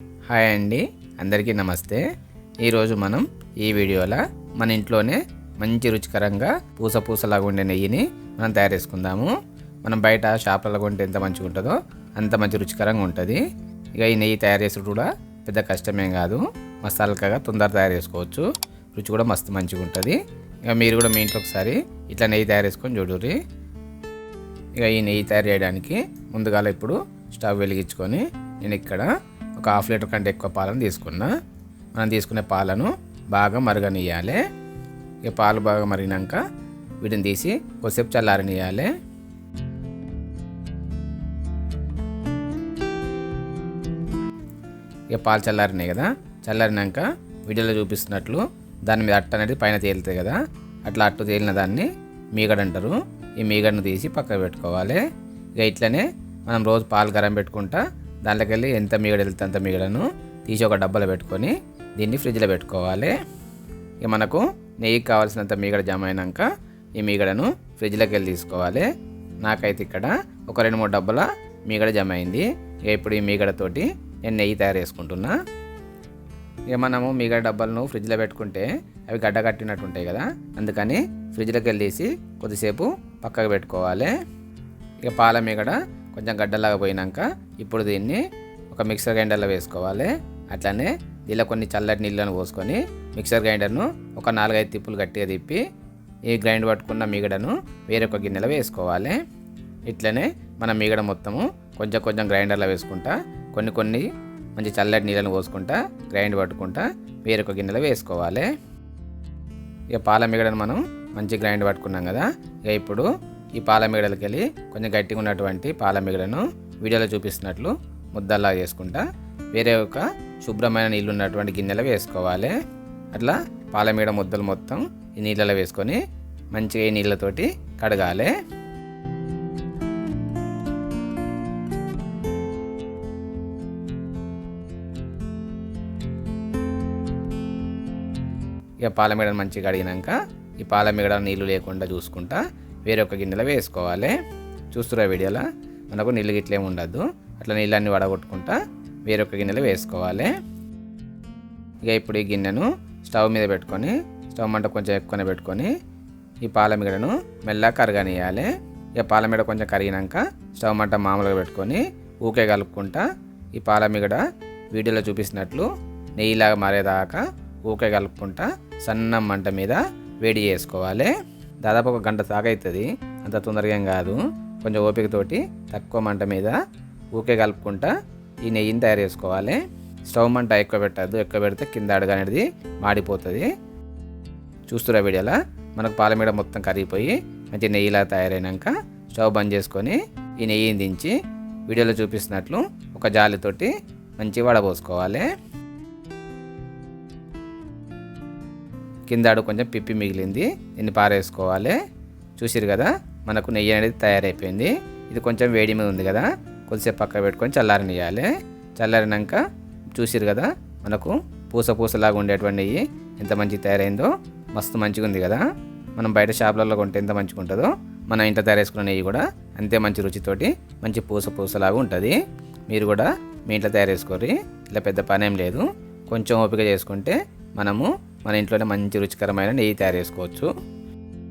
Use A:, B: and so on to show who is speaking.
A: Hi అండి అందరికీ నమస్తే. ఈరోజు మనం ఈ వీడియోలో మన ఇంట్లోనే మంచి రుచికరంగా పూస పూసలాగా ఉండే నెయ్యిని మనం తయారు చేసుకుందాము. మనం బయట షాపులలో కొంటే ఎంత మంచిగా ఉంటుందో అంత మంచి రుచికరంగా ఉంటుంది. ఇక ఈ నెయ్యి తయారు చేసుడు కూడా పెద్ద కష్టమేం కాదు. మసాలకగా తొందర తయారు చేసుకోవచ్చు. రుచి కూడా మస్తు మంచిగా ఉంటుంది. ఇక మీరు కూడా మీ ఇంట్లో ఒకసారి ఇట్లా నెయ్యి తయారు చేసుకొని చూడుర్రి. ఇక ఈ నెయ్యి తయారు చేయడానికి ముందుగా ఇప్పుడు స్టవ్ వెలిగించుకొని నేను ఇక్కడ ఒక హాఫ్ లీటర్ కంటే ఎక్కువ పాలను తీసుకున్నా. మనం తీసుకునే పాలను బాగా మరగనియాలి ఇక పాలు బాగా మరిగినాక వీటిని తీసి కొద్దిసేపు చల్లారనియాలి ఇక పాలు చల్లారినాయి కదా. చల్లారినాక వీడియోలో చూపిస్తున్నట్లు దాని మీద అట్ట అనేది పైన తేలుతాయి కదా. అట్లా అట్టు తేలిన దాన్ని మీగడ అంటారు. ఈ మీగడను తీసి పక్కకు పెట్టుకోవాలి. ఇక ఇట్లనే మనం రోజు పాలు గరం పెట్టుకుంటా దాంట్లోకి వెళ్ళి ఎంత మీగడ వెళ్తే అంత మీగడను తీసి ఒక డబ్బాలో పెట్టుకొని దీన్ని ఫ్రిడ్జ్లో పెట్టుకోవాలి. ఇక మనకు నెయ్యికి కావాల్సినంత మీగడ జమ అయినాక ఈ మీగడను ఫ్రిడ్జ్లోకి వెళ్ళి తీసుకోవాలి. నాకైతే ఇక్కడ ఒక రెండు మూడు డబ్బాల మీగడ జమ అయింది. ఇక ఇప్పుడు ఈ మీగడతోటి నేను నెయ్యి తయారు చేసుకుంటున్నా. ఇక మనము మీగడ డబ్బాలను ఫ్రిడ్జ్లో పెట్టుకుంటే అవి గడ్డ కట్టినట్టు ఉంటాయి కదా అందుకని ఫ్రిడ్జ్లోకి వెళ్ళేసి కొద్దిసేపు పక్కకు పెట్టుకోవాలి. ఇక పాల మిగడ కొంచెం గడ్డలాగా పోయినాక ఇప్పుడు దీన్ని ఒక మిక్సర్ గ్రైండర్లో వేసుకోవాలి. అట్లనే దీనిలో కొన్ని చల్లటి నీళ్ళను పోసుకొని మిక్సర్ గ్రైండర్ను ఒక నాలుగైదు తిప్పులు గట్టిగా తిప్పి ఈ గ్రైండ్ పట్టుకున్న మిగడను వేరొక గిన్నెలో వేసుకోవాలి. ఇట్లనే మన మిగడ మొత్తము కొంచెం కొంచెం గ్రైండర్లో వేసుకుంటా కొన్ని కొన్ని మంచి చల్లటి నీళ్ళను పోసుకుంటా గ్రైండ్ పట్టుకుంటా వేరొక గిన్నెలో వేసుకోవాలి. ఇక పాల మిగడను మనం మంచి గ్రైండ్ పట్టుకున్నాం కదా ఇక ఇప్పుడు ఈ పాలమిగడలకి వెళ్ళి కొంచెం గట్టిగా ఉన్నటువంటి పాల వీడియోలో చూపిస్తున్నట్లు ముద్దల్లా చేసుకుంటా. వేరే ఒక శుభ్రమైన నీళ్ళు ఉన్నటువంటి గిన్నెలో వేసుకోవాలి. అట్లా పాల ముద్దలు మొత్తం ఈ నీళ్ళలో వేసుకొని మంచిగా ఈ నీళ్ళతోటి కడగాలి. ఇక పాల మంచిగా కడిగినాక ఈ పాల నీళ్ళు లేకుండా చూసుకుంటా. వేరొక గిన్నెలో వేసుకోవాలి. చూస్తురా వీడియోలో? మనకు నీళ్ళు గిట్లేం ఉండద్దు అట్లా నీళ్ళన్నీ వడగొట్టుకుంటా వేరొక గిన్నెలో వేసుకోవాలి. ఇక ఇప్పుడు ఈ గిన్నెను స్టవ్ మీద పెట్టుకొని స్టవ్ మంట కొంచెం ఎక్కువనే పెట్టుకొని ఈ పాలమిగడను మెల్లగా కరగనియాలి ఇక పాలమిగడ కొంచెం కరిగినాక స్టవ్ మంట మామూలుగా పెట్టుకొని ఊకే కలుపుకుంటా ఈ పాలమిగడ వీడియోలో చూపిస్తున్నట్లు నెయ్యిలాగా మారేదాకా ఊకే కలుపుకుంటా సన్న మంట మీద వేడి చేసుకోవాలి. దాదాపు ఒక గంట సాగవుతుంది అంత తొందరగా ఏం కాదు. కొంచెం ఓపికతోటి తక్కువ మంట మీద ఊకే కలుపుకుంటా ఈ నెయ్యిని తయారు చేసుకోవాలి. స్టవ్ మంట ఎక్కువ పెట్టద్దు. ఎక్కువ పెడితే కింద అడుగు అనేది మాడిపోతుంది. చూస్తురా వీడియోలా? మనకు పాల మీద మొత్తం కరిగిపోయి మంచి నెయ్యిలా తయారైనాక స్టవ్ బంద్ చేసుకొని ఈ నెయ్యిని దించి వీడియోలో చూపిస్తున్నట్లు ఒక జాలితోటి మంచి వడపోసుకోవాలి. కింద కొంచెం పిప్పి మిగిలింది. దీన్ని పారేసుకోవాలి. చూసిరు కదా మనకు నెయ్యి అనేది తయారైపోయింది. ఇది కొంచెం వేడి మీద ఉంది కదా కొద్దిసేపు పక్క పెట్టుకొని చల్లారనియాలి చల్లారినాక చూసిరు కదా మనకు పూస పూసలాగా ఉండేటువంటి నెయ్యి ఎంత మంచిగా తయారైందో మస్తు మంచిగా ఉంది కదా. మనం బయట షాపులలో కొంటే ఎంత మంచిగా ఉంటుందో మన ఇంట్లో తయారు చేసుకున్న నెయ్యి కూడా అంతే మంచి రుచితోటి మంచి పూస పూసలాగా ఉంటుంది. మీరు కూడా మీ ఇంట్లో తయారు చేసుకోరి ఇలా పెద్ద పని ఏం లేదు. కొంచెం ఓపిక చేసుకుంటే మనము మన ఇంట్లోనే మంచి రుచికరమైన నెయ్యి తయారు చేసుకోవచ్చు.